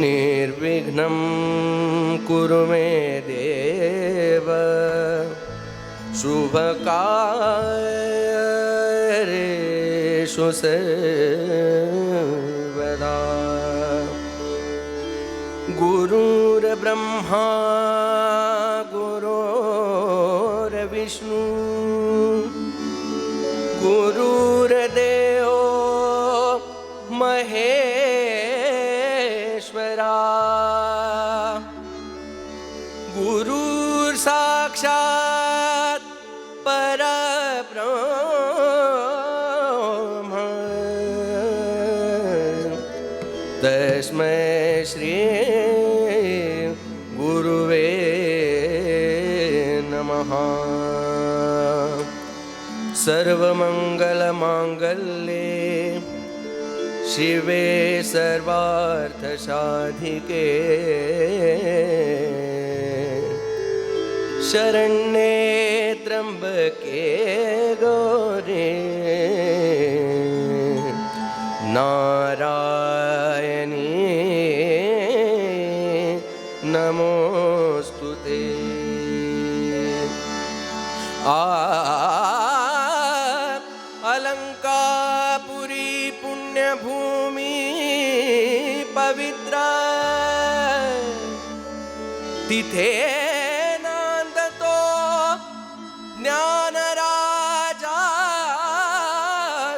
निर्विघ्नं कुरु मे देव शुभकार्येषु सर्वदा गुरुर्ब्रह्मा गुरोर्विष्णु गुरुर्देवो तस्मै श्री गुरुवे नमः। सर्वमङ्गलमाङ्गल्ये शिवे सर्वार्थसाधिके शरण्ये त्र्यम्बके गौरे। नारायणी तिथे नान्दतो ज्ञानराजा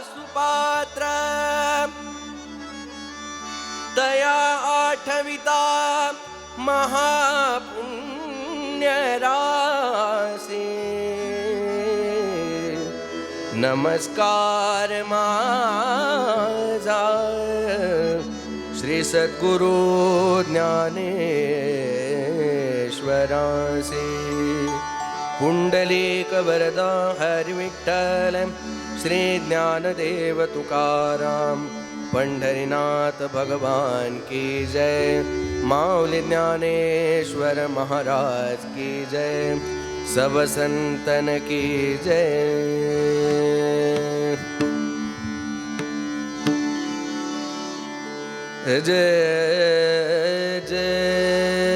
सुपात्र। तया आठविता महापुण्यराशि नमस्कार माझा श्री सद्गुरु ज्ञानेश्वरासे पुण्डलीक वरदा हरिविठ्ठल श्री ज्ञानदेव तुकाराम पंढरीनाथ भगवान की जय। माऊली ज्ञानेश्वर महाराज की जय। सब संतन की जय। जय जय।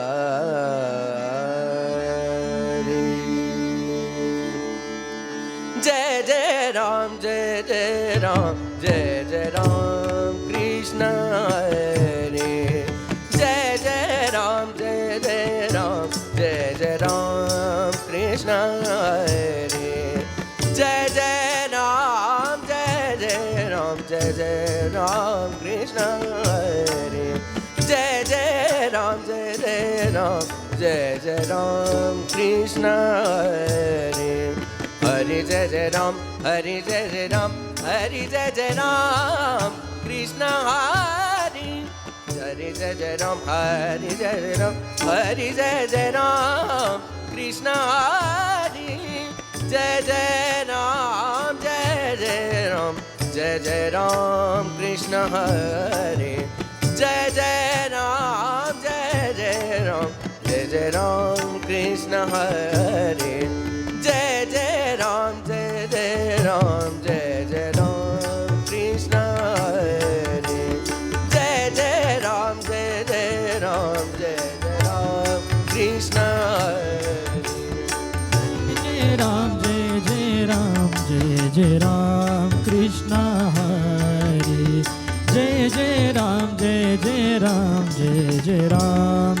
Jai Jai Ram, Jai Jai Ram, Krishna Hare. Hare Jai Jai Ram, Hare Jai Jai Ram, Hare Jai Jai Ram, Krishna Hare. Hare Jai Jai Ram, Hare Jai Jai Ram, Hare Jai Jai Ram, Krishna Hare. Jai Jai Ram, Jai Jai Ram, Jai Jai Ram, Krishna Hare. Jai Jai Ram. Ram, Jai Jai Ram, Krishna Hare, Jai Jai Ram, Jai Jai Ram, Jai Jai Ram, Krishna Hare, Jai Jai Ram, Jai Jai Ram, Jai Jai Ram, Krishna Hare, Jai Ram, Jai Jai Ram, Jai Jai Ram, Krishna Hare, Jai Jai Ram, Jai Jai Ram, Jai Jai Ram.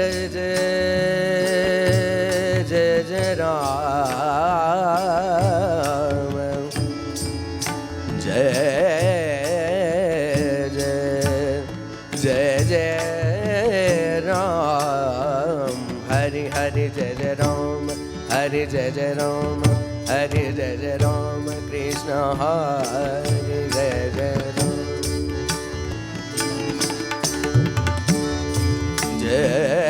जय जय राम हरि हरि जय जय राम हरि जय जय राम हरि जय जय राम कृष्ण हरि जय जय राम जय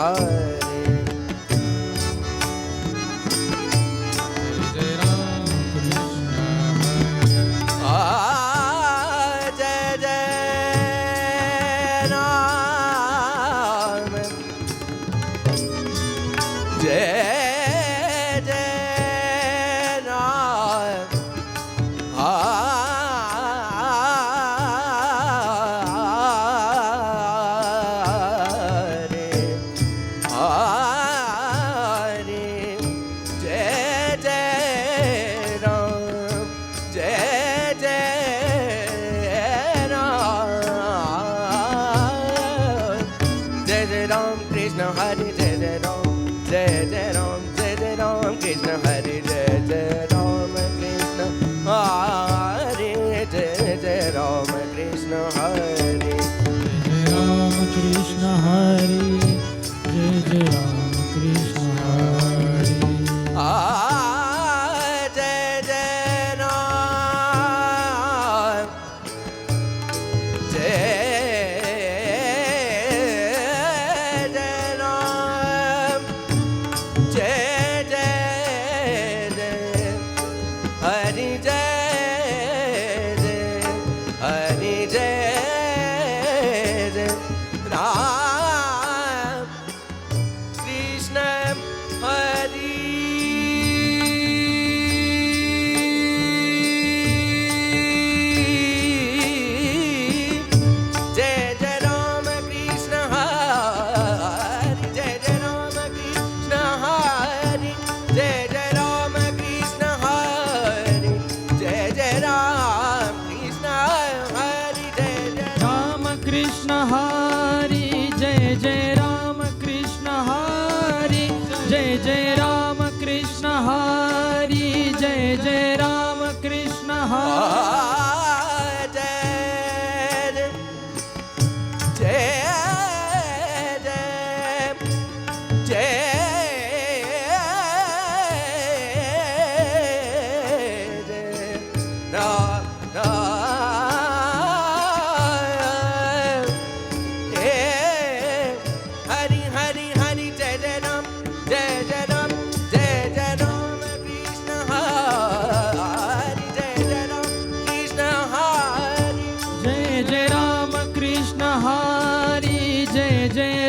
Hare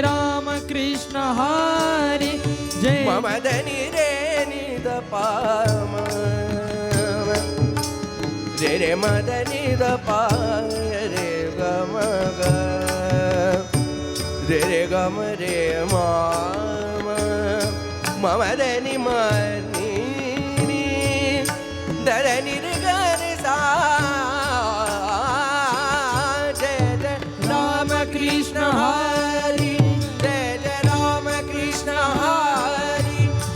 राम कृष्ण हरि जय। मदनि रे निद पाम। रे रे मदनि द पाय रे गम ग। रे रे गम रे माम। मम दनि मनि दरनि रे गर सा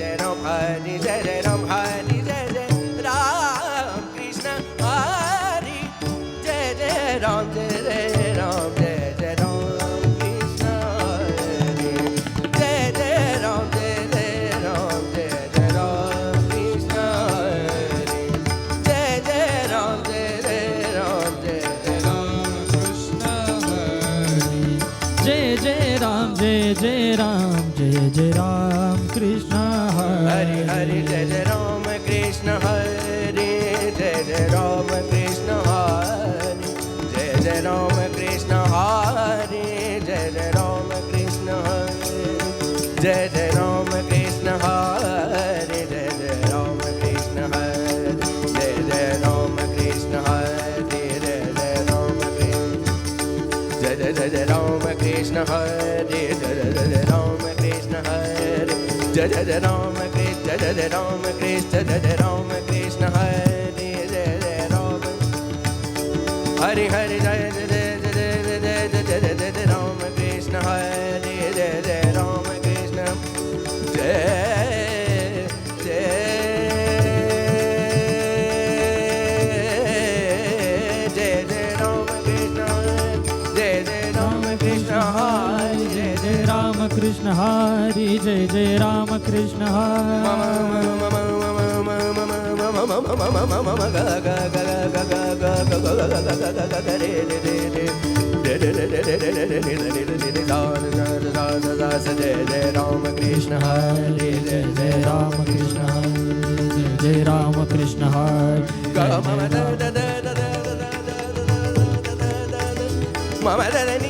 Jai Ram, Hari Jai Ram, Hari Ram Krishna Ram Krishna Ram Krishna Hare Hare Ram Hare Hare Jai जय जय रामकृष्ण जय जय रामकृष्ण हरे जय जय रामकृष्ण जय जय रामकृष्ण हरे मम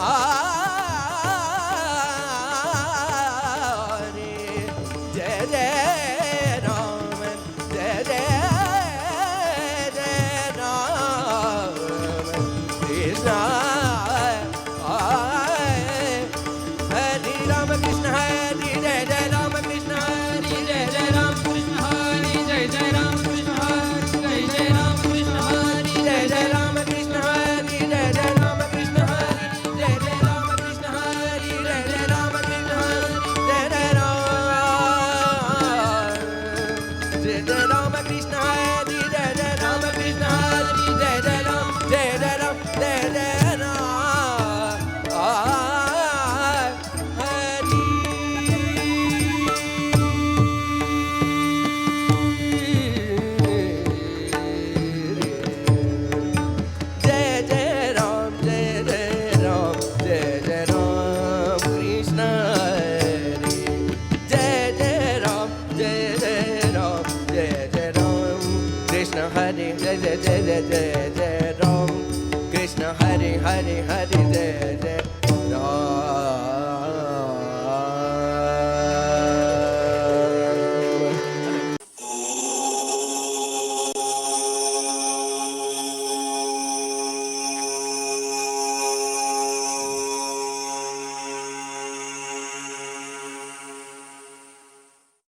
ಆ